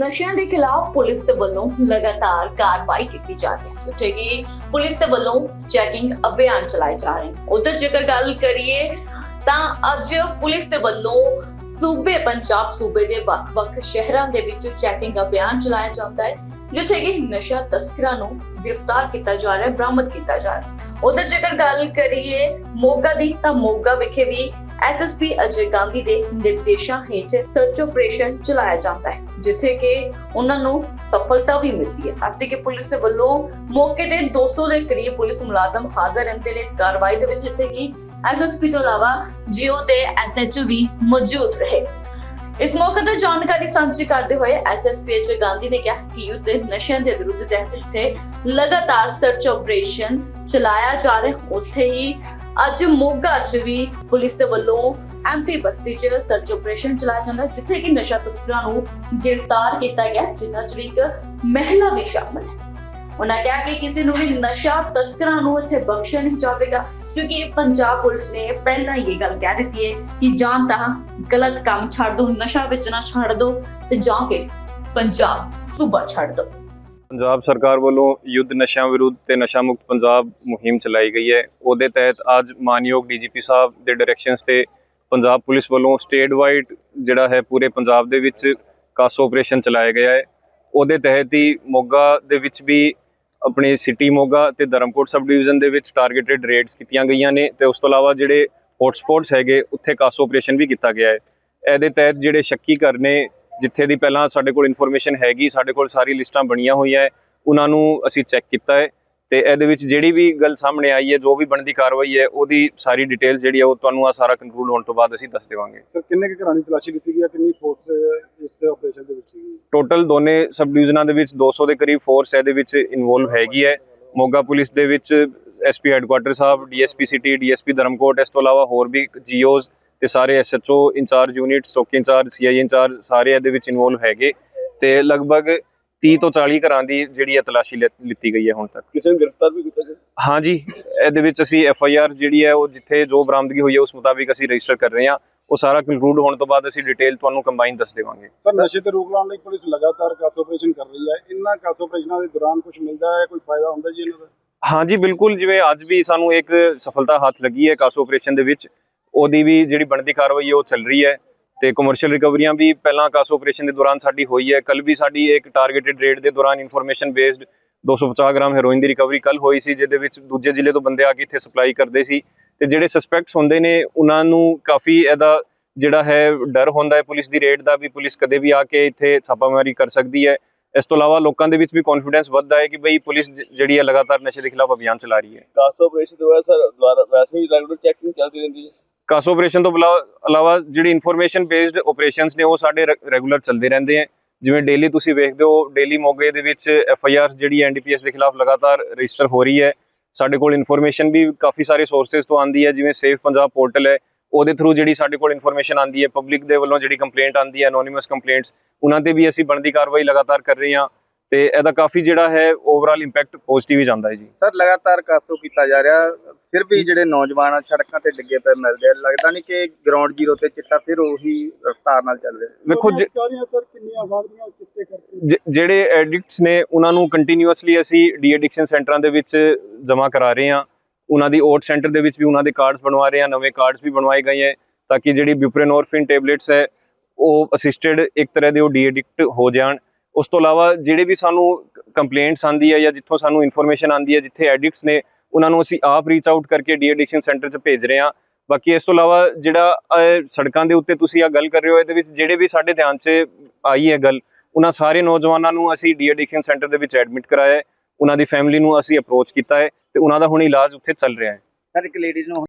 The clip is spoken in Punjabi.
ਨਸ਼ਿਆਂ ਦੇ ਖਿਲਾਫ ਪੁਲਿਸ ਦੇ ਵੱਲੋਂ ਲਗਾਤਾਰ ਕਾਰਵਾਈ ਕੀਤੀ ਜਾ ਰਹੀ ਹੈ। ਜਿੱਥੇ ਕਿ ਪੁਲਿਸ ਦੇ ਵੱਲੋਂ ਚੈਕਿੰਗ ਅਭਿਆਨ ਚਲਾਏ ਜਾ ਰਹੇ ਹਨ। ਉਧਰ ਜੇਕਰ ਗੱਲ ਕਰੀਏ, ਤਾਂ ਅੱਜ ਪੁਲਿਸ ਦੇ ਵੱਲੋਂ ਸੂਬੇ, ਪੰਜਾਬ ਸੂਬੇ ਦੇ ਵੱਖ-ਵੱਖ ਸ਼ਹਿਰਾਂ ਦੇ ਵਿੱਚ ਚੈਕਿੰਗ ਅਭਿਆਨ ਚਲਾਇਆ ਜਾਂਦਾ ਹੈ, ਜਿੱਥੇ ਕਿ ਨਸ਼ਾ ਤਸਕਰਾਂ ਨੂੰ ਗ੍ਰਿਫਤਾਰ ਕੀਤਾ ਜਾ ਰਿਹਾ ਹੈ, ਬਰਾਮਦ ਕੀਤਾ ਜਾ ਰਿਹਾ ਹੈ। ਉਧਰ ਜੇਕਰ ਗੱਲ ਕਰੀਏ ਮੋਗਾ ਦੀ, ਤਾਂ ਮੋਗਾ ਵਿਖੇ ਵੀ ਐਸਐਸਪੀ ਅਜੇ ਗਾਂਧੀ ਦੇ ਨਿਰਦੇਸ਼ਾਂ ਹੇਠ ਸਰਚ ਆਪਰੇਸ਼ਨ ਚਲਾਇਆ ਜਾਂਦਾ ਹੈ, ਜਿੱਥੇ ਕਿ ਉਹਨਾਂ ਨੂੰ ਸਫਲਤਾ ਵੀ ਮਿਲਦੀ ਹੈ। ਅਸੀਂ ਕਿ ਪੁਲਿਸ ਦੇ ਵੱਲੋਂ ਮੌਕੇ ਤੇ 200 ਦੇ ਕਰੀਬ ਪੁਲਿਸ ਮੁਲਾਜ਼ਮ ਹਾਜ਼ਰ ਰਹਿੰਦੇ ਨੇ ਇਸ ਕਾਰਵਾਈ ਦੇ ਵਿੱਚ, ਜਿੱਥੇ ਕਿ ਐਸਐਸਪੀ ਤੋਂ ਇਲਾਵਾ ਜੀਓ ਤੇ ਐਸਐਚਓ ਵੀ ਮੌਜੂਦ ਰਹੇ। ਇਸ ਮੌਕੇ ਤੇ ਜਾਣਕਾਰੀ ਸਾਂਝੀ ਕਰਦੇ ਹੋਏ ਐਸਐਸਪੀ ਅਜੇ ਗਾਂਧੀ ਨੇ ਕਿਹਾ ਕਿ ਯੁੱਧ ਨਸ਼ਿਆਂ ਦੇ ਵਿਰੁੱਧ ਤਹਿਤ ਜਿੱਥੇ ਲਗਾਤਾਰ ਸਰਚ ਆਪਰੇਸ਼ਨ ਚਲਾਇਆ ਜਾ ਰਿਹਾ, ਉੱਥੇ ਹੀ ਅੱਜ ਮੋਗਾ 'ਚ ਵੀ ਪੁਲਿਸ ਦੇ ਵੱਲੋਂ ਐਮਪੀ ਬਸਤੀ 'ਚ ਸਰਚ ਆਪਰੇਸ਼ਨ ਚਲਾਇਆ ਜਾਂਦਾ, ਜਿੱਥੇ ਕਿ ਨਸ਼ਾ ਤਸਕਰਾਂ ਨੂੰ ਗ੍ਰਿਫਤਾਰ ਕੀਤਾ ਗਿਆ, ਜਿਨ੍ਹਾਂ 'ਚ ਵੀ ਇੱਕ ਮਹਿਲਾ ਵੀ ਸ਼ਾਮਲ ਹੈ। ਉਹਨਾਂ ਕਿਹਾ ਕਿ ਕਿਸੇ ਨੂੰ ਵੀ ਨਸ਼ਾ ਤਸਕਰਾਂ ਨੂੰ ਇੱਥੇ ਬਖਸ਼ਿਆ ਨਹੀਂ ਜਾਵੇਗਾ, ਕਿਉਂਕਿ ਪੰਜਾਬ ਪੁਲਿਸ ਨੇ ਪਹਿਲਾਂ ਹੀ ਇਹ ਗੱਲ ਕਹਿ ਦਿੱਤੀ ਹੈ ਕਿ ਜਾਂ ਤਾਂ ਗਲਤ ਕੰਮ ਛੱਡ ਦੋ, ਨਸ਼ਾ ਵੇਚਣਾ ਛੱਡ ਦੋ, ਤੇ ਜਾਂ ਫਿਰ ਪੰਜਾਬ ਸੂਬਾ ਛੱਡ ਦੋ। ਪੰਜਾਬ ਸਰਕਾਰ ਵੱਲੋਂ ਯੁੱਧ ਨਸ਼ਿਆਂ ਵਿਰੁੱਧ ਤੇ ਨਸ਼ਾ ਮੁਕਤ ਪੰਜਾਬ ਮੁਹਿੰਮ ਚਲਾਈ ਗਈ ਹੈ। ਉਹਦੇ ਤਹਿਤ ਅੱਜ ਮਾਨਯੋਗ ਡੀਜੀਪੀ ਸਾਹਿਬ ਦੇ ਡਾਇਰੈਕਸ਼ਨਸ ਤੇ ਪੰਜਾਬ ਪੁਲਿਸ ਵੱਲੋਂ ਸਟੇਟ ਵਾਈਡ ਜਿਹੜਾ ਹੈ ਪੂਰੇ ਪੰਜਾਬ ਦੇ ਵਿੱਚ ਕਾਸੋ ਆਪਰੇਸ਼ਨ ਚਲਾਇਆ ਗਿਆ ਹੈ। ਉਹਦੇ ਤਹਿਤ ਹੀ ਮੋਗਾ ਦੇ ਵਿੱਚ ਵੀ ਆਪਣੇ ਸਿਟੀ ਮੋਗਾ ਤੇ ਧਰਮਕੋਟ ਸਬ ਡਿਵੀਜ਼ਨ ਦੇ ਵਿੱਚ ਟਾਰਗੇਟਡ ਰੇਡਸ ਕੀਤੀਆਂ ਗਈਆਂ ਨੇ ਤੇ ਉਸ ਤੋਂ ਇਲਾਵਾ ਜਿਹੜੇ ਹੌਟਸਪੌਟਸ ਹੈਗੇ, ਉੱਥੇ ਕਾਸੋ ਆਪਰੇਸ਼ਨ ਵੀ ਕੀਤਾ ਗਿਆ ਹੈ। ਇਹਦੇ ਤਹਿਤ ਜਿਹੜੇ ਸ਼ੱਕੀ ਘਰ ਨੇ ਜਿੱਥੇ ਦੀ ਪਹਿਲਾਂ ਸਾਡੇ ਕੋਲ ਇਨਫੋਰਮੇਸ਼ਨ ਹੈਗੀ ਸਾਡੇ ਕੋਲ ਸਾਰੀ ਲਿਸਟਾਂ ਬਣੀਆਂ ਹੋਈਆਂ ਹੈ ਉਹਨਾਂ ਨੂੰ ਅਸੀਂ ਚੈੱਕ ਕੀਤਾ ਹੈ ਤੇ ਇਹਦੇ ਵਿੱਚ ਜਿਹੜੀ ਵੀ ਗੱਲ ਸਾਹਮਣੇ ਆਈ ਹੈ ਜੋ ਵੀ ਬਣਦੀ ਕਾਰਵਾਈ ਹੈ ਉਹਦੀ ਸਾਰੀ ਡਿਟੇਲ ਜਿਹੜੀ ਹੈ ਉਹ ਤੁਹਾਨੂੰ ਆ ਸਾਰਾ ਕੰਕਲੂਡ ਹੋਣ ਤੋਂ ਬਾਅਦ ਅਸੀਂ ਦੱਸ ਦੇਵਾਂਗੇ। ਸਰ ਕਿੰਨੇ ਕੁ ਘਰਾਂ ਦੀ ਤਲਾਸ਼ੀ ਲਿੱਤੀ ਗਈ ਹੈ? ਕਿੰਨੀ ਫੋਰਸ ਇਸ ਆਪਰੇਸ਼ਨ ਦੇ ਵਿੱਚ ਸੀਗੀ? ਟੋਟਲ ਦੋਨੇ ਸਬ ਡਿਵੀਜ਼ਨਾਂ ਦੇ ਵਿੱਚ 200 ਦੇ ਕਰੀਬ ਫੋਰਸ ਇਹਦੇ ਵਿੱਚ ਇਨਵੋਲਵ ਹੈਗੀ ਹੈ। ਮੋਗਾ ਪੁਲਿਸ ਦੇ ਵਿੱਚ SP headquarter Sahib DSP city DSP Dharamkot ਇਸ ਤੋਂ ਇਲਾਵਾ ਹੋਰ ਵੀ ਜੀਓਜ਼ ਤੇ ਸਾਰੇ SHO incharge unit stock incharge CI incharge ਸਾਰੇ ਇਹਦੇ ਵਿੱਚ ਇਨਵੋਲਵ ਹੈਗੇ ਤੇ ਲਗਭਗ 30 ਤੋਂ 40 ਘਰਾਂ ਦੀ ਜਿਹੜੀ ਹੈ ਤਲਾਸ਼ੀ ਲਿੱਤੀ ਗਈ ਹੈ ਹੁਣ ਤੱਕ। ਕਿਸੇ ਨੂੰ ਗ੍ਰਿਫਤਾਰ ਵੀ ਕੀਤਾ ਗਿਆ? ਹਾਂਜੀ ਇਹਦੇ ਵਿੱਚ ਅਸੀਂ ਐਫ ਆਈ ਆਰ ਜਿਹੜੀ ਹੈ ਉਹ ਜਿੱਥੇ ਜੋ ਬਰਾਮਦਗੀ ਹੋਈ ਹੈ ਉਸ ਮੁਤਾਬਿਕ ਅਸੀਂ ਰਜਿਸਟਰ ਕਰ ਰਹੇ ਹਾਂ। ਉਹ ਸਾਰਾ ਕੰਕਲੂਡ ਹੋਣ ਤੋਂ ਬਾਅਦ ਅਸੀਂ ਡਿਟੇਲ ਤੁਹਾਨੂੰ ਕੰਬਾਈਨ ਦੱਸ ਦੇਵਾਂਗੇ। ਸਰ ਨਸ਼ੇ ਤੇ ਰੋਕ ਲਾਉਣ ਲਈ ਪੁਲਿਸ ਲਗਾਤਾਰ ਕਾਸ ਆਪਰੇਸ਼ਨ ਕਰ ਰਹੀ ਹੈ। ਇਹਨਾਂ ਕਾਸ ਆਪਰੇਸ਼ਨਾਂ ਦੇ ਦੌਰਾਨ ਕੁਝ ਮਿਲਦਾ ਹੈ? ਕੋਈ ਫਾਇਦਾ ਹੁੰਦਾ ਜੀ ਇਹਨਾਂ ਦਾ? ਹਾਂਜੀ ਬਿਲਕੁਲ ਜਿਵੇਂ ਅੱਜ ਵੀ ਸਾਨੂੰ ਇੱਕ ਸਫਲਤਾ ਹੱਥ ਲੱਗੀ ਹੈ ਕਾਸੋ ਆਪਰੇਸ਼ਨ ਦੇ ਵਿੱਚ। ਉਹਦੀ ਵੀ ਜਿਹੜੀ ਬਣਦੀ ਕਾਰਵਾਈ ਹੈ, ਉਹ ਚੱਲ ਰਹੀ ਹੈ ਤੇ ਕਮਰਸ਼ੀਅਲ ਰਿਕਵਰੀਆਂ ਵੀ ਪਹਿਲਾਂ ਕਾਸੋ ਆਪਰੇਸ਼ਨ ਦੇ ਦੌਰਾਨ ਸਾਡੀ ਹੋਈ ਹੈ। ਕੱਲ ਵੀ ਸਾਡੀ ਇੱਕ ਟਾਰਗੇਟਡ ਰੇਟ ਦੇ ਦੌਰਾਨ ਇਨਫੋਰਮੇਸ਼ਨ ਬੇਸਡ 250 ਗ੍ਰਾਮ ਹੈਰੋਇਨ ਦੀ ਰਿਕਵਰੀ ਕੱਲ ਹੋਈ ਸੀ, ਜਿਹਦੇ ਵਿੱਚ ਦੂਜੇ ਜ਼ਿਲ੍ਹੇ ਤੋਂ ਬੰਦੇ ਆ ਕੇ ਇੱਥੇ ਸਪਲਾਈ ਕਰਦੇ ਸੀ ਤੇ ਜਿਹੜੇ ਸਸਪੈਕਟਸ ਹੁੰਦੇ ਨੇ, ਉਹਨਾਂ ਨੂੰ ਕਾਫੀ ਇਹਦਾ ਜਿਹੜਾ ਹੈ, ਡਰ ਹੁੰਦਾ ਹੈ ਪੁਲਿਸ ਦੀ ਰੇਡ ਦਾ ਵੀ, ਪੁਲਿਸ ਕਦੇ ਵੀ ਆ ਕੇ ਇੱਥੇ ਛਾਪਾਮਾਰੀ ਕਰ ਸਕਦੀ ਹੈ। ਇਸ ਤੋਂ ਇਲਾਵਾ ਲੋਕਾਂ ਦੇ ਵਿੱਚ ਵੀ ਕੌਨਫੀਡੈਂਸ ਵੱਧਦਾ ਹੈ ਕਿ ਬਈ ਪੁਲਿਸ ਜਿਹੜੀ ਹੈ ਲਗਾਤਾਰ ਨਸ਼ੇ ਦੇ ਖਿਲਾਫ ਅਭਿਆਨ ਚਲਾ ਰਹੀ ਹੈ। ਕਾਸ ਆਪਰੇਸ਼ਨ ਦੇ ਸਰ ਦੁਆਰਾ ਵੈਸੇ ਹੀ ਰੈਗੂਲਰ ਚੈਕਿੰਗ ਚੱਲਦੀ ਰਹਿੰਦੀ। ਹੈ ਕਾਸੋ ਆਪਰੇਸ਼ਨ ਤੋਂ ਬਲਾ- ਇਲਾਵਾ ਜਿਹੜੀ ਇਨਫੋਰਮੇਸ਼ਨ ਬੇਸਡ ਆਪਰੇਸ਼ਨਸ ਨੇ, ਉਹ ਸਾਡੇ ਰੈਗੂਲਰ ਚੱਲਦੇ ਰਹਿੰਦੇ ਹੈ ਜਿਵੇਂ ਡੇਲੀ ਤੁਸੀਂ ਵੇਖਦੇ ਹੋ ਡੇਲੀ ਮੋਗੇ ਦੇ ਵਿੱਚ ਐਫ ਆਈ ਆਰ ਜਿਹੜੀ ਐਨਡੀਪੀਐਸ ਦੇ ਖਿਲਾਫ ਲਗਾਤਾਰ ਰਜਿਸਟਰ ਹੋ ਰਹੀ ਹੈ। ਸਾਡੇ ਕੋਲ ਇਨਫੋਰਮੇਸ਼ਨ ਵੀ ਕਾਫੀ ਸਾਰੇ ਸੋਰਸਸ ਤੋਂ ਆਂਦੀ ਹੈ, ਜਿਵੇਂ ਸੇਫ ਪੰਜਾਬ ਪੋਰਟਲ ਹੈ, ਉਹਦੇ ਥਰੂ ਜਿਹੜੀ ਸਾਡੇ ਕੋਲ ਇਨਫੋਰਮੇਸ਼ਨ ਆਂਦੀ ਹੈ। ਪਬਲਿਕ ਦੇ ਵੱਲੋਂ ਜਿਹੜੀ ਕੰਪਲੇਂਟ ਆਂਦੀ ਹੈ ਐਨੋਨਿਮਸ ਕੰਪਲੇਂਟਸ ਉਹਨਾਂ ਤੇ ਵੀ ਅਸੀਂ ਬਣਦੀ ਕਾਰਵਾਈ ਲਗਾਤਾਰ ਕਰ ਰਹੇ ਹਾਂ। ਤੇ ਇਹਦਾ ਕਾਫੀ ਜਿਹੜਾ ਹੈ ਓਵਰਆਲ ਇੰਪੈਕਟ ਪੋਜ਼ਿਟਿਵ ਹੀ ਜਾਂਦਾ ਹੈ ਜੀ। ਸਰ ਲਗਾਤਾਰ ਕਾਸੋ ਕੀਤਾ ਜਾ ਰਿਹਾ ਫਿਰ ਵੀ ਜਿਹੜੇ ਨੌਜਵਾਨ ਆ ਸੜਕਾਂ ਤੇ ਡਿੱਗੇ ਪਏ ਮਿਲਦੇ ਆ ਲੱਗਦਾ ਨਹੀਂ ਕਿ ਗਰਾਊਂਡ ਜ਼ੀਰੋ ਤੇ ਚਿੱਟਾ ਫਿਰ ਉਹੀ ਰਫ਼ਤਾਰ ਨਾਲ ਚੱਲ ਰਿਹਾ। ਵੇਖੋ ਜਿਹੜੇ ਐਡਿਕਟਸ ਨੇ ਉਹਨਾਂ ਨੂੰ ਕੰਟੀਨਿਊਅਸਲੀ ਅਸੀਂ ਡੀ ਐਡਿਕਸ਼ਨ ਸੈਂਟਰਾਂ ਦੇ ਵਿੱਚ ਜਮ੍ਹਾਂ ਕਰਾ ਰਹੇ ਹਾਂ। ਉਹਨਾਂ ਦੀ ਓਟ ਸੈਂਟਰ ਦੇ ਵਿੱਚ ਵੀ ਉਹਨਾਂ ਦੇ ਕਾਰਡਸ ਬਣਵਾ ਰਹੇ ਹਾਂ ਨਵੇਂ ਕਾਰਡਸ ਵੀ ਬਣਵਾਏ ਗਏ ਹੈ ਤਾਂ ਕਿ ਜਿਹੜੀ ਬਿਊਪਰੇਨੋਰਫਿਨ ਟੈਬਲੇਟਸ ਹੈ ਉਹ ਅਸਿਸਟਡ ਇੱਕ ਤਰ੍ਹਾਂ ਦੇ ਉਹ ਡੀ ਐਡਿਕਟ ਹੋ ਜਾਣ। ਉਸ ਤੋਂ ਇਲਾਵਾ ਜਿਹੜੇ ਵੀ ਸਾਨੂੰ ਕੰਪਲੇਂਟਸ ਆਂਦੀ ਹੈ ਜਾਂ ਜਿੱਥੋਂ ਸਾਨੂੰ ਇਨਫੋਰਮੇਸ਼ਨ ਆਂਦੀ ਹੈ ਜਿੱਥੇ ਐਡਿਕਟਸ ਨੇ, ਉਹਨਾਂ ਨੂੰ ਅਸੀਂ ਆਪ ਰੀਚ ਆਊਟ ਕਰਕੇ ਡੀ ਐਡਿਕਸ਼ਨ ਸੈਂਟਰ 'ਚ ਭੇਜ ਰਹੇ ਹਾਂ। ਬਾਕੀ ਇਸ ਤੋਂ ਇਲਾਵਾ ਜਿਹੜਾ ਸੜਕਾਂ ਦੇ ਉੱਤੇ ਤੁਸੀਂ ਆ ਗੱਲ ਕਰ ਰਹੇ ਹੋ, ਇਹਦੇ ਵਿੱਚ ਜਿਹੜੇ ਵੀ ਸਾਡੇ ਧਿਆਨ 'ਚ ਆਈ ਹੈ ਗੱਲ, ਉਹਨਾਂ ਸਾਰੇ ਨੌਜਵਾਨਾਂ ਨੂੰ ਅਸੀਂ ਡੀ ਐਡਿਕਸ਼ਨ ਸੈਂਟਰ ਦੇ ਵਿੱਚ ਐਡਮਿਟ ਕਰਾਇਆ ਹੈ। ਉਹਨਾਂ ਦੀ ਫੈਮਿਲੀ ਨੂੰ ਅਸੀਂ ਅਪਰੋਚ ਕੀਤਾ ਹੈ ਤੇ ਉਹਨਾਂ ਦਾ ਹੁਣ ਇਲਾਜ ਉੱਥੇ ਚੱਲ ਰਿਹਾ ਹੈ। ਸਰ, ਇੱਕ ਲੇਡੀਜ਼ ਨੂੰ